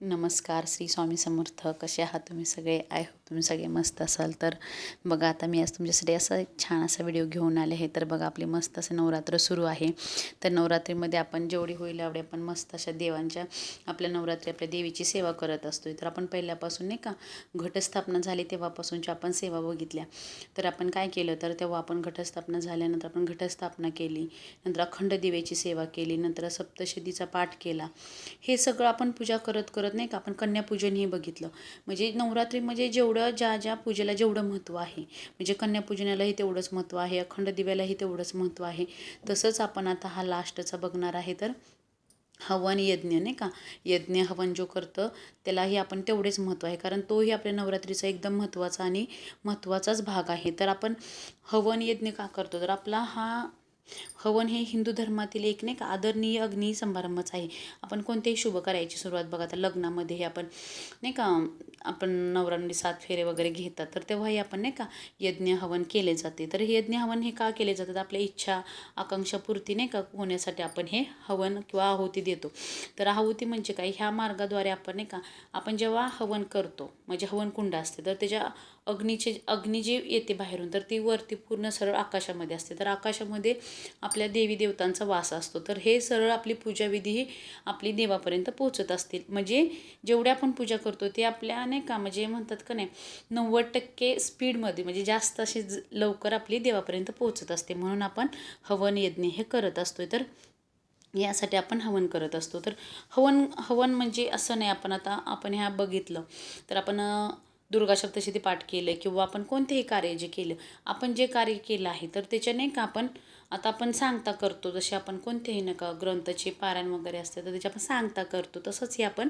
नमस्कार श्री स्वामी समर्थ. कसे आहात तुम्ही सगळे? आय तुम्ही सगळे मस्त असाल तर बघा आता मी आज तुमच्यासाठी असा एक छान असा व्हिडिओ घेऊन आले आहे. तर बघा आपली मस्त असं नवरात्र सुरू आहे. तर नवरात्रीमध्ये आपण जेवढी होईल एवढे आपण मस्त अशा देवांच्या आपल्या नवरात्री आपल्या देवीची सेवा करत असतो तर आपण पहिल्यापासून नाही का घटस्थापना झाली तेव्हापासूनच्या आपण सेवा बघितल्या. तर आपण काय केलं? तर तेव्हा आपण घटस्थापना झाल्यानंतर आपण घटस्थापना केली. नंतर अखंड दिवेची सेवा केली. नंतर सप्तशतीचा पाठ केला. हे सगळं आपण पूजा करत करत नाही का आपण कन्यापूजन हे बघितलं. म्हणजे नवरात्रीमध्ये म्हणजे जेवढं ज्या ज्या पूजेला जेवढं महत्त्व आहे. म्हणजे कन्यापूजनालाही तेवढंच महत्त्व आहे अखंड दिव्यालाही तेवढंच महत्त्व आहे. तसंच आपण आता हा लास्टचा बघणार आहे तर हवन यज्ञ नाही का? यज्ञ हवन जो करतं त्यालाही आपण तेवढेच महत्त्व आहे. कारण तोही आपल्या नवरात्रीचा एकदम महत्त्वाचा आणि महत्त्वाचाच भाग आहे. तर आपण हवन यज्ञ का करतो? तर आपला हा हवन हे हिंदू धर्मातील एक नाही का आदरणीय अग्नी समारंभच आहे. आपण कोणतेही शुभ करायची सुरुवात बघा आता लग्नामध्ये हे आपण नाही का आपण नवरांनी सात फेरे वगैरे घेतात तर तेव्हाही आपण नाही का यज्ञ हवन केले जाते. तर हे यज्ञ हवन हे का केले जातात? आपल्या इच्छा आकांक्षापूर्ती नाही का होण्यासाठी आपण हे हवन किंवा आहुती देतो. तर आहुती म्हणजे काय? ह्या मार्गाद्वारे आपण नाही का आपण जेव्हा हवन करतो म्हणजे हवन कुंड असते तर त्याच्या अग्नीचे अग्नी जे येते बाहेरून तर ती वरती पूर्ण सरळ आकाशामध्ये असते. तर आकाशामध्ये आपल्या देवी देवतांचा वास असतो. तर हे सरळ आपली पूजाविधी ही आपली देवापर्यंत पोचत असतील. म्हणजे जेवढ्या आपण पूजा करतो ते आपल्या नाही का म्हणजे म्हणतात का नाही नव्वद टक्के स्पीडमध्ये म्हणजे जास्त अशी लवकर आपली देवापर्यंत पोचत असते. म्हणून आपण हवन यज्ञ हे करत असतो तर यासाठी आपण हवन करत असतो. तर हवन हवन म्हणजे असं नाही आपण आता आपण ह्या बघितलं. तर आपण दुर्गा सप्तशती पाठ केलं किंवा आपण कोणतेही कार्य जे केलं आपण जे कार्य केलं आहे तर त्याच्याने का आपण आता आपण सांगता करतो जसे आपण कोणतेही नका ग्रंथाचे पारायण वगैरे असते तर त्याचे आपण सांगता करतो तसंच हे आपण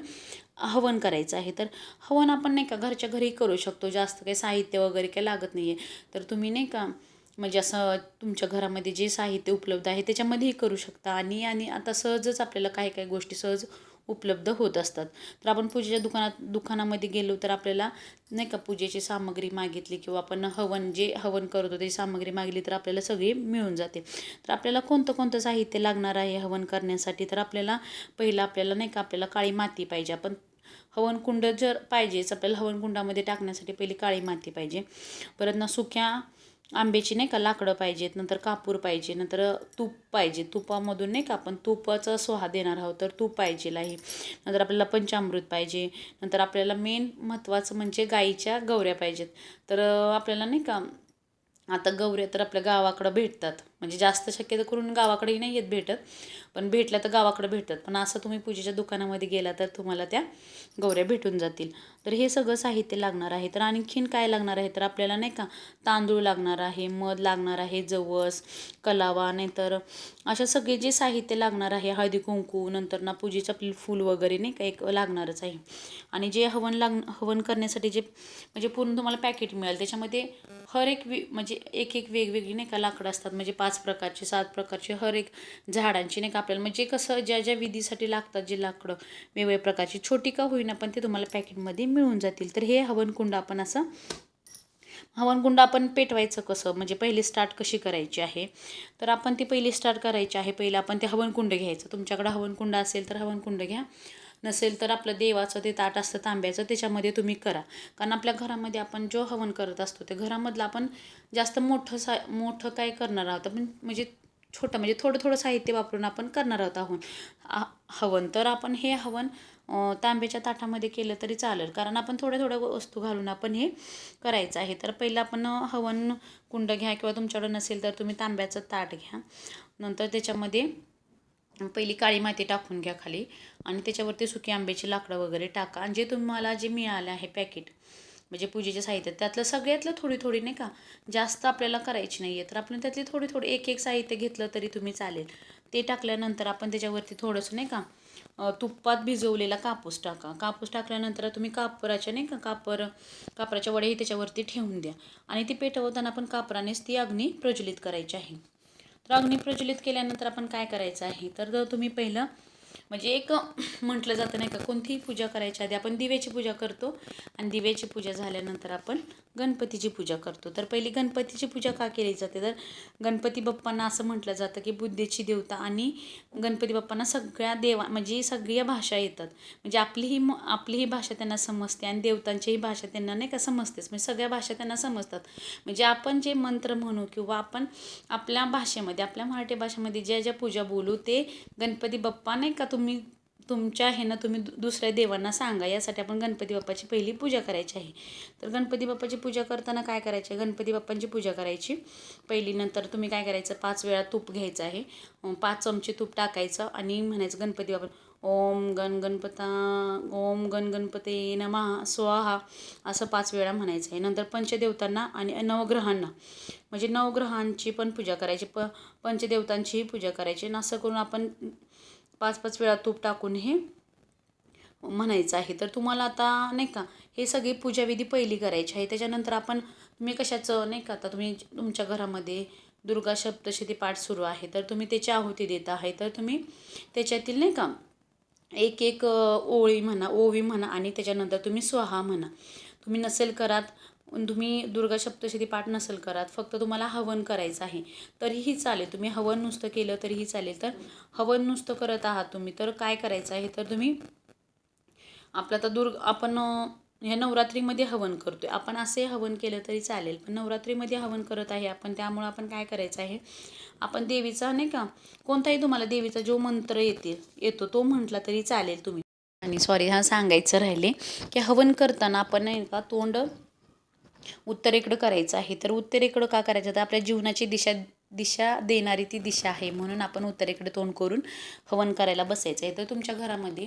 हवन करायचं आहे. तर हवन आपण नाही का घरच्या घरी करू शकतो जास्त काही साहित्य वगैरे काही लागत नाही आहे तर तुम्ही नाही का म्हणजे असं तुमच्या घरामध्ये जे साहित्य उपलब्ध आहे त्याच्यामध्येही करू शकता. आणि आणि आता सहजच आपल्याला काही काही गोष्टी सहज उपलब्ध होत असतात. तर आपण पूजेच्या दुकानात दुकानामध्ये गेलो तर आपल्याला नाही का पूजेची सामग्री मागितली किंवा आपण हवन जे हवन करतो त्याची सामग्री मागली तर आपल्याला सगळी मिळून जाते. तर आपल्याला कोणतं कोणतं साहित्य लागणार आहे हवन करण्यासाठी? तर आपल्याला पहिलं आपल्याला नाही का आपल्याला काळी माती पाहिजे. आपण हवनकुंड जर पाहिजेच आपल्याला हवनकुंडामध्ये टाकण्यासाठी पहिली काळी माती पाहिजे. परत ना सुक्या आंब्याची नाही का लाकडं पाहिजेत नंतर कापूर पाहिजे नंतर तूप पाहिजे. तुपामधून नाही का आपण तुपाचा स्वाद देणार आहोत तर तूप पाहिजे आहे नंतर आपल्याला पंचामृत पाहिजे नंतर आपल्याला मेन महत्त्वाचं म्हणजे गाईच्या गवऱ्या पाहिजेत. तर आपल्याला नाही का आता गवऱ्या तर आपल्या गावाकडं भेटतात. म्हणजे जास्त शक्यतो करून गावाकडेही नाही येत भेटत पण भेटल्या तर गावाकडे भेटतात. पण असं तुम्ही पूजेच्या दुकानामध्ये गेला तर तुम्हाला त्या गौऱ्या भेटून जातील. तर हे सगळं साहित्य लागणार आहे. तर आणखीन काय लागणार आहे? तर आपल्याला नाही का तांदूळ लागणार आहे मध लागणार आहे जवस कलावा नाहीतर अशा सगळे जे साहित्य लागणार आहे हळदी कुंकू नंतर ना पूजेचं आपली फूल वगैरे नाही का एक लागणारच आहे. आणि जे हवन लाग हवन करण्यासाठी जे म्हणजे पूर्ण तुम्हाला पॅकेट मिळेल. त्याच्यामध्ये हर एक वे म्हणजे एक एक वेगवेगळी नाही का लाकडं असतात. म्हणजे पाच पाच प्रकारचे सात प्रकारचे हर एक झाडांची नाही का आपल्याला. म्हणजे कसं ज्या ज्या विधीसाठी लागतात जे लाकडं वेगवेगळ्या प्रकारची छोटी का होईना पण ते तुम्हाला पॅकेटमध्ये मिळून जातील. तर हे हवनकुंड आपण असं हवनकुंड आपण पेटवायचं कसं? म्हणजे पहिली स्टार्ट कशी करायची आहे? तर आपण ती पहिली स्टार्ट करायची आहे. पहिलं आपण ते हवनकुंड घ्यायचं. तुमच्याकडं हवनकुंड असेल तर हवनकुंड घ्या. नसेल तर आपलं देवाचं ते ताट असतं तांब्याचं त्याच्यामध्ये तुम्ही करा. कारण आपल्या घरामध्ये आपण जो हवन करत असतो ते घरामधलं आपण जास्त मोठं सा मोठं काय करणार आहोत? आपण म्हणजे छोटं म्हणजे थोडं थोडं साहित्य वापरून आपण करणार आहोत हवन हवन तर आपण हे हवन तांब्याच्या ताटामध्ये केलं तरी चालेल. कारण आपण थोड्या थोड्या वस्तू घालून आपण हे करायचं आहे. तर पहिलं आपण हवन कुंड घ्या किंवा तुमच्याकडं नसेल तर तुम्ही तांब्याचं ताट घ्या. नंतर त्याच्यामध्ये पहिली काळी माती टाकून घ्या खाली आणि त्याच्यावरती सुकी आंब्याची लाकडं वगैरे टाका. आणि जे तुम्हाला जे मिळालं आहे पॅकेट म्हणजे पूजेचे साहित्य त्यातलं सगळ्यातलं थोडी थोडी नाही का जास्त आपल्याला करायची नाही आहे तर आपण त्यातली थोडी थोडी एक एक साहित्य घेतलं तरी तुम्ही चालेल. ते टाकल्यानंतर आपण त्याच्यावरती थोडंसं नाही का तुपात भिजवलेला कापूस टाका. कापूस टाकल्यानंतर तुम्ही कापराच्या नाही का कापर कापराच्या वड्याही त्याच्यावरती ठेवून द्या. आणि ती पेटवताना आपण कापरानेच ती अग्नी प्रज्वलित करायची आहे. तर अग्नी प्रज्वलित केल्यानंतर आपण काय करायचं आहे? तर जर तुम्ही पहिलं म्हणजे एक म्हटलं जातं नाही का कोणतीही पूजा करायच्या आधी आपण दिव्याची पूजा करतो. आणि दिव्याची पूजा झाल्यानंतर आपण गणपतीची पूजा करतो. तर पहिली गणपतीची पूजा का केली जाते? तर गणपती बाप्पांना असं म्हटलं जातं की बुद्धीची देवता आणि गणपती बाप्पांना सगळ्या देवा म्हणजे सगळ्या भाषा येतात. म्हणजे आपली ही म आपली ही भाषा त्यांना समजते आणि देवतांची ही भाषा त्यांना नाही का समजतेच. म्हणजे सगळ्या भाषा त्यांना समजतात. म्हणजे आपण जे मंत्र म्हणू किंवा आपण आपल्या भाषेमध्ये आपल्या मराठी भाषेमध्ये ज्या ज्या पूजा बोलू ते गणपती बाप्पा नाही का तुम्ही तुमच्या ह्यानं तुम्ही दु दुसऱ्या देवांना सांगा. यासाठी आपण गणपती बाप्पाची पहिली पूजा करायची आहे. तर गणपती बाप्पाची पूजा करताना काय करायचे? गणपती बाप्पांची पूजा करायची. पहिली नंतर तुम्ही काय करायचं? पाच वेळा तूप घ्यायचं आहे. पाच चमचे तूप टाकायचं आणि म्हणायचं गणपती बाप्पा ओम गण गणपता ओम गण गणपते नमा स्वाहा असं पाच वेळा म्हणायचं आहे. नंतर पंचदेवतांना आणि नवग्रहांना. म्हणजे नवग्रहांची पण पूजा करायची प पंचदेवतांचीही पूजा करायची. आणि असं करून आपण पाच पाच वेळा तूप टाकून हे म्हणायचं आहे. तर तुम्हाला आता नाही का हे सगळी पूजाविधी पहिली करायची आहे. त्याच्यानंतर आपण तुम्ही कशाचं नाही का आता तुम्ही तुमच्या घरामध्ये दुर्गा सप्तशती पाठ सुरू आहे. तर तुम्ही त्याची आहुती देत आहे. तर तुम्ही त्याच्यातील नाही का एक एक ओळी म्हणा ओवी म्हणा आणि त्याच्यानंतर तुम्ही स्वाहा म्हणा. तुम्ही नसेल करात तुम्ही दुर्गा सप्तशती पाठ नसेल करात फक्त तुम्हाला हवन करायचं आहे. तरीही चालेल तुम्ही हवन नुसतं केलं तरीही चालेल. तर हवन नुसतं करत आहात तुम्ही तर काय करायचं आहे? तर तुम्ही आपलं आता दुर्ग आपण ह्या नवरात्रीमध्ये हवन करतो आहे आपण असे हवन केलं तरी चालेल पण नवरात्रीमध्ये हवन करत आहे आपण त्यामुळं आपण काय करायचं आहे? आपण देवीचा नाही का कोणताही तुम्हाला देवीचा जो मंत्र येते येतो तो म्हटला तरी चालेल तुम्ही. आणि सॉरी हा सांगायचं राहिले की हवन करताना आपण नाही का तोंड उत्तरेकडं करायचं आहे. तर उत्तरेकडं का करायचं? तर आपल्या जीवनाची दिशा दिशा देणारी ती दिशा आहे. म्हणून आपण उत्तरेकडे तोंड करून हवन करायला बसायचं आहे. तर तुमच्या घरामध्ये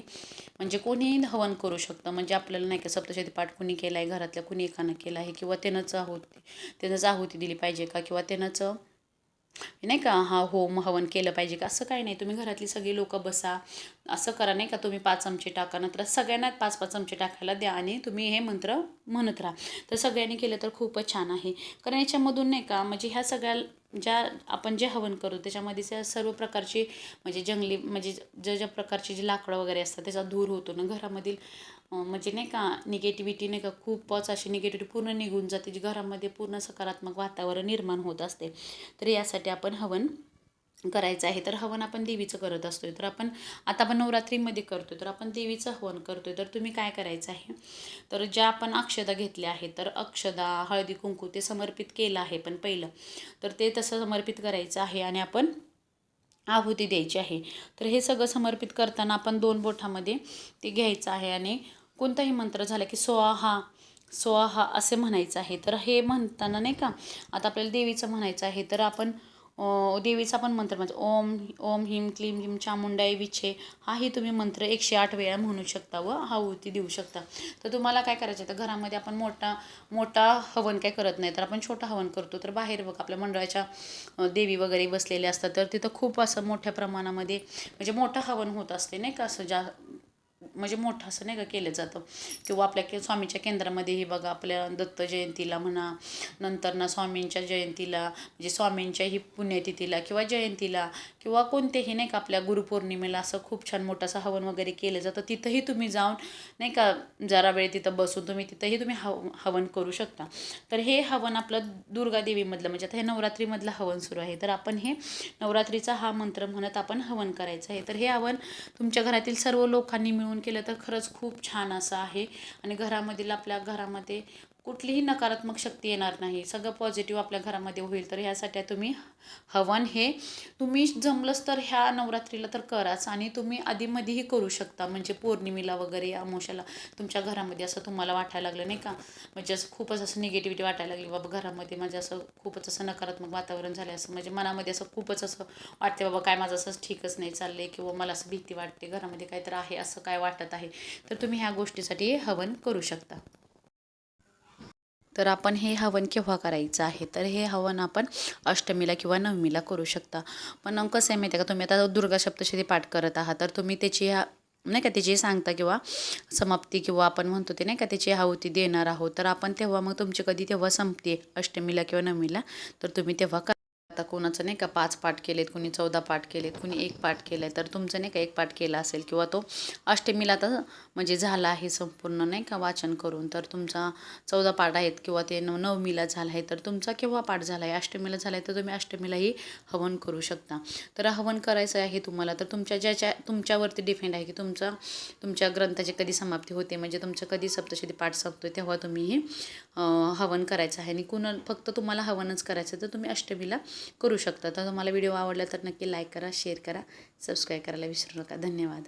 म्हणजे कोणीही हवन करू शकतं. म्हणजे आपल्याला नाही का सप्तशती पाठ कुणी केला आहे घरातल्या कुणी एकानं केला आहे किंवा त्यानंच आहुती त्यानंच आहुती दिली पाहिजे का? किंवा त्यानंच नाही का हा होम हवन केलं पाहिजे का? असं काही नाही. तुम्ही घरातली सगळी लोकं बसा. असं करा नाही का तुम्ही पाच चमचे टाका नंतर सगळ्यांना पाच पाच चमचे टाकायला द्या आणि तुम्ही हे मंत्र म्हणत राहा. तर सगळ्यांनी केलं तर खूपच छान आहे. कारण याच्यामधून नाही का म्हणजे ह्या सगळ्या ज्या आपण जे हवन करू त्याच्यामध्ये सर्व प्रकारची म्हणजे जंगली म्हणजे ज्या ज्या प्रकारची जी लाकडं वगैरे असतात त्याचा धूर होतो ना घरामधील म्हणजे नाही का निगेटिव्हिटी नाही का खूपच अशी निगेटिव्हिटी पूर्ण निघून जाते जी घरामध्ये पूर्ण सकारात्मक वातावरण निर्माण होत असते. तर यासाठी आपण हवन करायचं आहे. तर हवन आपण देवीचं करत असतो आहे तर आपण आता आपण नवरात्रीमध्ये करतोय. तर आपण देवीचं हवन करतो आहे तर तुम्ही काय करायचं आहे? तर ज्या आपण अक्षदा घेतल्या आहेत तर अक्षदा हळदी कुंकू ते समर्पित केलं आहे पण पहिलं. तर ते तसं समर्पित करायचं आहे आणि आपण आहुती द्यायची आहे. तर हे सगळं समर्पित करताना आपण दोन बोठामध्ये ते घ्यायचं आहे आणि कोणताही मंत्र झाला की स्वाहा स्वाहा असे म्हणायचं आहे. तर हे म्हणताना नाही का आता आपल्याला देवीचं म्हणायचं आहे. तर आपण देवीचा पण मंत्र म्हणजे ओम ओम हिम क्लीम हिम चामुंडाई विछे हाही तुम्ही मंत्र एकशे आठ वेळा म्हणू शकता व आहुती देऊ शकता. तर तुम्हाला काय करायचं तर घरामध्ये आपण मोठा मोठा हवन काय करत नाही. तर आपण छोटा हवन करतो. तर बाहेर बघ आपल्या मंडळाच्या देवी वगैरे बसलेल्या असतात. तर तिथं खूप असं मोठ्या प्रमाणामध्ये म्हणजे मोठं हवन होत असते नाही का? असं ज्या म्हणजे मोठं असं नाही का केलं जातं. किंवा आपल्या के स्वामीच्या केंद्रामध्येही बघा आपल्या दत्त जयंतीला म्हणा नंतर ना स्वामींच्या जयंतीला म्हणजे स्वामींच्याही पुण्यतिथीला किंवा जयंतीला किंवा कोणतेही नाही का आपल्या गुरुपौर्णिमेला असं खूप छान मोठं असं हवन वगैरे केलं जातं. तिथंही तुम्ही जाऊन नाही का जरा वेळ तिथं बसून तुम्ही तिथंही तुम्ही हव हवन करू शकता. तर हे हवन आपलं दुर्गादेवीमधलं म्हणजे आता हे नवरात्रीमधलं हवन सुरू आहे. तर आपण हे नवरात्रीचा हा मंत्र म्हणत आपण हवन करायचं आहे. तर हे हवन तुमच्या घरातील सर्व लोकांनी मिळून केलं तर खरंच खूप छान असं आहे. आणि घरामधील आपल्या घरामध्ये कुठलीही नकारात्मक शक्ती येणार नाही. सगळं पॉझिटिव्ह आपल्या घरामध्ये होईल. तर ह्यासाठी तुम्ही हवन हे तुम्ही जमलंच तर ह्या नवरात्रीला तर कराच आणि तुम्ही आधीमध्येही करू शकता. म्हणजे पौर्णिमेला वगैरे अमावस्याला तुमच्या घरामध्ये असं तुम्हाला वाटायला लागलं नाही का? म्हणजे असं खूपच असं निगेटिव्हिटी वाटायला लागली. बाबा घरामध्ये माझं असं खूपच असं नकारात्मक वातावरण झालं असं. म्हणजे मनामध्ये असं खूपच असं वाटते बाबा काय माझं असं ठीकच नाही चाललं आहे किंवा मला असं भीती वाटते. घरामध्ये काहीतरी आहे असं काय वाटत आहे. तर तुम्ही ह्या गोष्टीसाठी हवन करू शकता. तर आपण हे हवन केव्हा करायचं आहे? तर हे हवन आपण अष्टमीला किंवा नवमीला करू शकता. पण कसं आहे माहिती आहे का? तुम्ही आता दुर्गा सप्तशती पाठ करत आहात तर तुम्ही त्याची ह्या नाही का? त्याची सांगता किंवा समाप्ती किंवा आपण म्हणतो ते नाही का? त्याची आहुती देणार आहोत. तर आपण तेव्हा मग तुमची कधी तेव्हा संपते अष्टमीला किंवा नवमीला? तर तुम्ही तेव्हा आता कोणाचं नाही का पाच पाठ केलेत कुणी चौदा पाठ केलेत कुणी एक पाठ केलं आहे तर तुमचं नाही का एक पाठ केला असेल किंवा तो अष्टमीला तर म्हणजे झाला आहे संपूर्ण नाही का वाचन करून. तर तुमचा चौदा पाठ आहेत किंवा ते नव नवमीला झाला आहे तर तुमचा केव्हा पाठ झाला आहे? अष्टमीला झाला आहे तर तुम्ही अष्टमीलाही हवन करू शकता. तर हवन करायचं आहे तुम्हाला तर तुमच्या ज्याच्या तुमच्यावरती डिपेंड आहे की तुमचा तुमच्या ग्रंथाची कधी समाप्ती होते म्हणजे तुमचं कधी सप्तशती पाठ संपतो तेव्हा तुम्ही हे हवन करायचं आहे. आणि कुणा फक्त तुम्हाला हवनच करायचं तर तुम्ही अष्टमीला करू शकता. तर तुम्हाला व्हिडिओ आवडला तर नक्की लाईक करा शेअर करा सबस्क्राईब करायला विसरू नका. धन्यवाद.